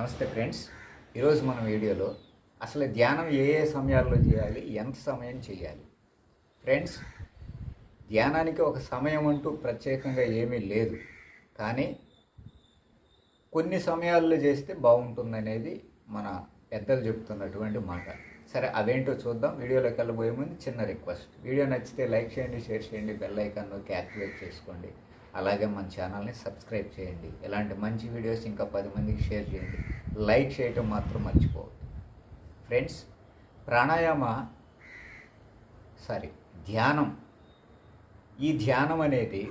నమస్తే ఫ్రెండ్స్. ఈరోజు మన వీడియోలో అసలు ధ్యానం ఏ ఏ సమయాల్లో చేయాలి ఎంత సమయం చేయాలి? ఫ్రెండ్స్ ధ్యానానికి ఒక సమయం అంటూ ప్రత్యేకంగా ఏమీ లేదు. కానీ కొన్ని సమయాల్లో చేస్తే బాగుంటుందనేది మన పెద్దలు చెప్తున్నటువంటి మాట. సరే అవేంటో చూద్దాం. వీడియోలోకి వెళ్ళబోయే ముందు చిన్న రిక్వెస్ట్. వీడియో నచ్చితే లైక్ చేయండి షేర్ చేయండి బెల్ ఐకాన్ నొక్కి యాక్టివేట్ చేసుకోండి. అలాగే మన ఛానల్ని సబ్స్క్రైబ్ చేయండి. ఇలాంటి మంచి వీడియోస్ ఇంకా పది మందికి షేర్ చేయండి. లైక్ చేయటం మాత్రం మర్చిపోవద్దు. ఫ్రెండ్స్ ప్రాణాయామ సారీ ధ్యానం. ఈ ధ్యానం అనేది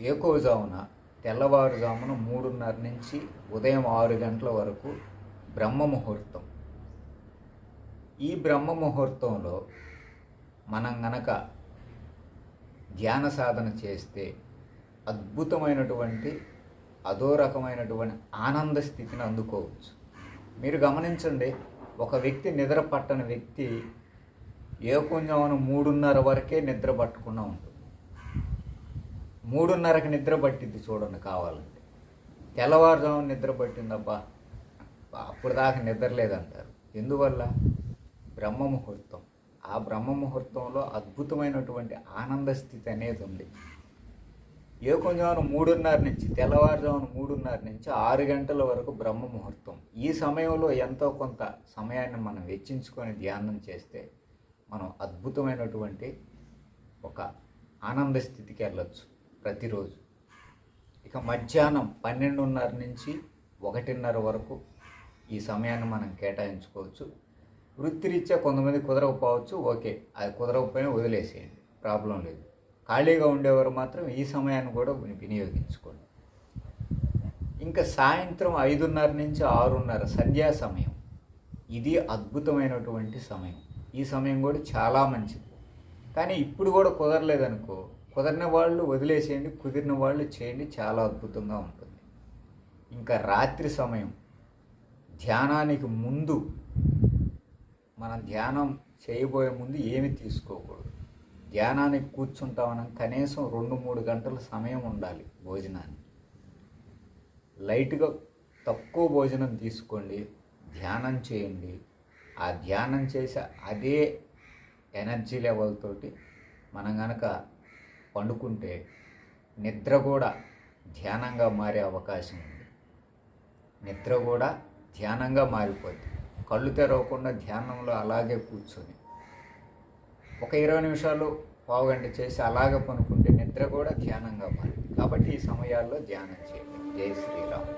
ఏకోజామున తెల్లవారుజామున మూడున్నర నుంచి ఉదయం ఆరు గంటల వరకు బ్రహ్మ ముహూర్తం. ఈ బ్రహ్మ ముహూర్తంలో మనం గనక ధ్యాన సాధన చేస్తే అద్భుతమైనటువంటి అదో రకమైనటువంటి ఆనంద స్థితిని అందుకోవచ్చు. మీరు గమనించండి ఒక వ్యక్తి నిద్ర పట్టని వ్యక్తి ఏ కొంచెం మూడున్నర వరకే నిద్ర పట్టకుండా ఉంటుంది. మూడున్నరకి నిద్ర పట్టింది చూడండి కావాలంటే. తెల్లవారుజామున నిద్ర పట్టిందబ్బా అప్పుడు దాకా నిద్రలేదంటారు. ఎందువల్ల? బ్రహ్మ ముహూర్తం. ఆ బ్రహ్మ ముహూర్తంలో అద్భుతమైనటువంటి ఆనంద స్థితి అనేది ఉంది. ఏ కొంచెం మూడున్నర నుంచి తెల్లవారుజామున మూడున్నర నుంచి ఆరు గంటల వరకు బ్రహ్మ ముహూర్తం ఈ సమయంలో ఎంతో కొంత సమయాన్ని మనం వెచ్చించుకొని ధ్యానం చేస్తే మనం అద్భుతమైనటువంటి ఒక ఆనంద స్థితికి వెళ్ళొచ్చు ప్రతిరోజు. ఇక మధ్యాహ్నం పన్నెండున్నర నుంచి ఒకటిన్నర వరకు ఈ సమయాన్ని మనం కేటాయించుకోవచ్చు. వృత్తిరీత్యా కొంతమంది కుదరకపోవచ్చు ఓకే. అది కుదరకపోయినా వదిలేసేయండి. ప్రాబ్లం లేదు. ఖాళీగా ఉండేవారు మాత్రం ఈ సమయాన్ని కూడా వినియోగించుకోండి. ఇంకా సాయంత్రం ఐదున్నర నుంచి ఆరున్నర సంధ్యా సమయం. ఇది అద్భుతమైనటువంటి సమయం. ఈ సమయం కూడా చాలా మంచిది. కానీ ఇప్పుడు కూడా కుదరలేదనుకో కుదరిన వాళ్ళు వదిలేసేయండి కుదిరిన వాళ్ళు చేయండి చాలా అద్భుతంగా ఉంటుంది. ఇంకా రాత్రి సమయం. ధ్యానానికి ముందు మనం ధ్యానం చేయబోయే ముందు ఏమి తీసుకోకూడదు. ధ్యానానికి కూర్చుంటామని కనీసం రెండు మూడు గంటల సమయం ఉండాలి భోజనానికి. లైట్గా తక్కువ భోజనం తీసుకోండి ధ్యానం చేయండి. ఆ ధ్యానం చేసే అదే ఎనర్జీ లెవెల్ తోటి మనం కనుక పండుకుంటే నిద్ర కూడా ధ్యానంగా మారే అవకాశం ఉంది. నిద్ర కూడా ధ్యానంగా మారిపోద్ది. కళ్ళు తెరవకుండా ధ్యానంలో అలాగే కూర్చొని ఒక ఇరవై నిమిషాలు పావుగంట చేసి అలాగే పనుకుంటే నిద్ర కూడా ధ్యానంగా మారింది. కాబట్టి ఈ సమయాల్లో ధ్యానం చేయండి. జై శ్రీరామ్.